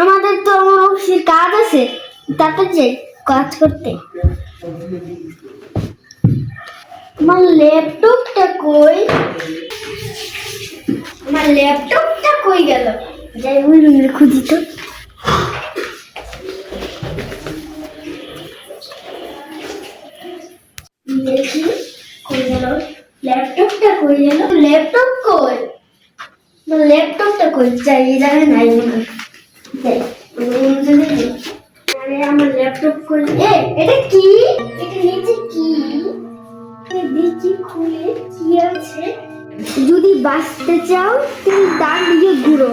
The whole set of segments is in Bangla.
আমাদের তো কাজ আছে। তাতে যে কাজ করতে। আমার ল্যাপটপটা কই? আমার ল্যাপটপটা কই গেল? যাই রুমে খুঁজি তো। দেখি ল্যাপটপটা কই গেল ল্যাপটপ কই? ল্যাপটপটা কই? যাই এই নাই মনে। আরে আমার ল্যাপটপ কই? এ এটা কি? এটা নিচে কি? দেখি খুলে কি আছে? যদি বাঁচতে চাও তুমি ডান দিকে ঘুরো।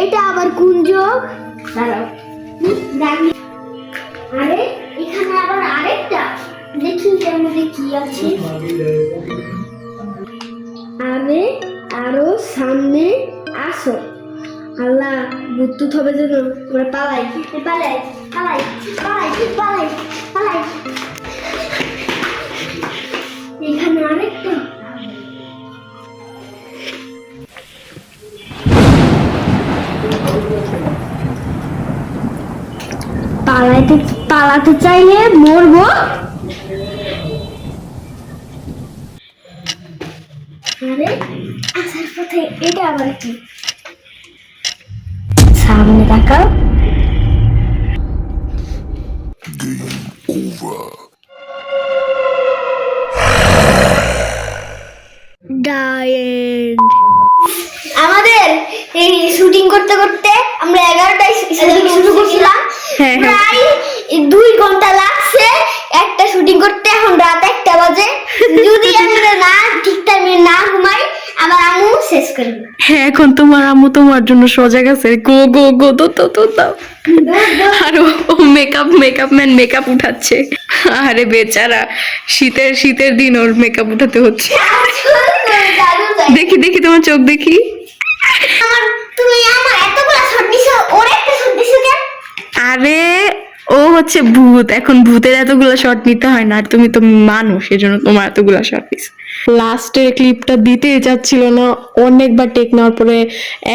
এটা আবার যোগ দাঁড়াও। হুম, আরে এখানে আবার মধ্যে কি আছে? আরে আরও সামনে আসো। আল্লাহ, বুদ্ধুত হবে যেন আমরা পালাই। পালাই পালাই পালাই পালাই পালাই। এখানে আরেকটা। পালাইতে পালাতে চাইলে মরবো। আসার পথে এটা আবার কি? সামনে তাকাও আমাদের এই শুটিং করতে করতে আমরা এগারোটায় শুরু করছিলাম। হ্যাঁ, হ্যাঁ। প্রায় দুই ঘণ্টা লাগছে একটা শুটিং করতে। এখন রাত একটা বাজে। যদি আমরা না আবার আম্মু শেষ করে হ্যাঁ এখন তোমার আম্মু তোমার জন্য সজাগ আছে। গো গো গো তো তো তো দাও আর ও মেকআপ মেকআপ ম্যান মেকআপ উঠাচ্ছে। আরে বেচারা শীতের শীতের দিন ওর মেকআপ উঠাতে হচ্ছে। দেখি দেখি তোমার চোখ দেখি। তুমি আমার এতগুলো শট দিছো ওর একটা শট দিছো কেন? আরে ও হচ্ছে ভূত। এখন ভূতের এতগুলো শট নিতে হয় না আর তুমি তো মানুষ এজন্য তোমার এতগুলো শট নিস লাস্টের ক্লিপটা দিতে চাচ্ছিল না। অনেকবার টেক নেওয়ার পরে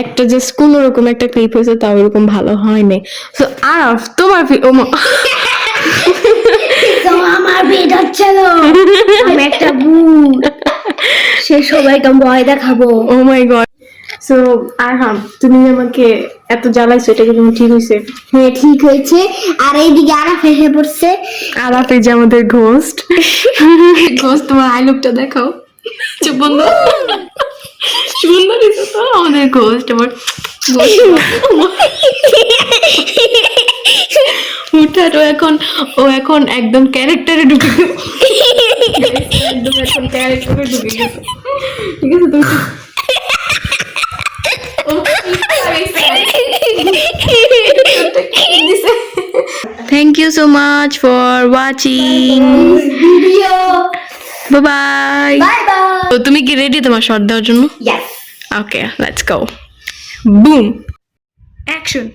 একটা জাস্ট কোনো রকম একটা ক্লিপ হয়েছে তাও এরকম ভালো হয়নি। তো আর তোমার আমার বেড হচ্ছিল আমি একটা ভূত সে সবাইকে ভয় দেখাবো। ও মাই গড সো আর হাম তুমি আমাকে এত জ্বালাইছো এটা কি তুমি ঠিক হয়েছে হ্যাঁ ঠিক হয়েছে। আর এইদিকে আরা ফেসে পড়ছে। এই যে আমাদের ঘোস্ট ঘোস্ট তোমার আই লুকটা দেখাও। চুপ বন্ধ। সুন্দর তো আমাদের ঘোস্ট আমার হুঠাট ও এখন ও এখন একদম ক্যারেক্টারে ঢুকে গেছে। একদম এখন ক্যারেক্টারে ঢুকে গেছে। ঠিক আছে তুমি Thank you so much for watching video Bye bye. Bye bye তো তুমি কি রেডি তোমার শট দেওয়ার জন্য? Okay let's go boom action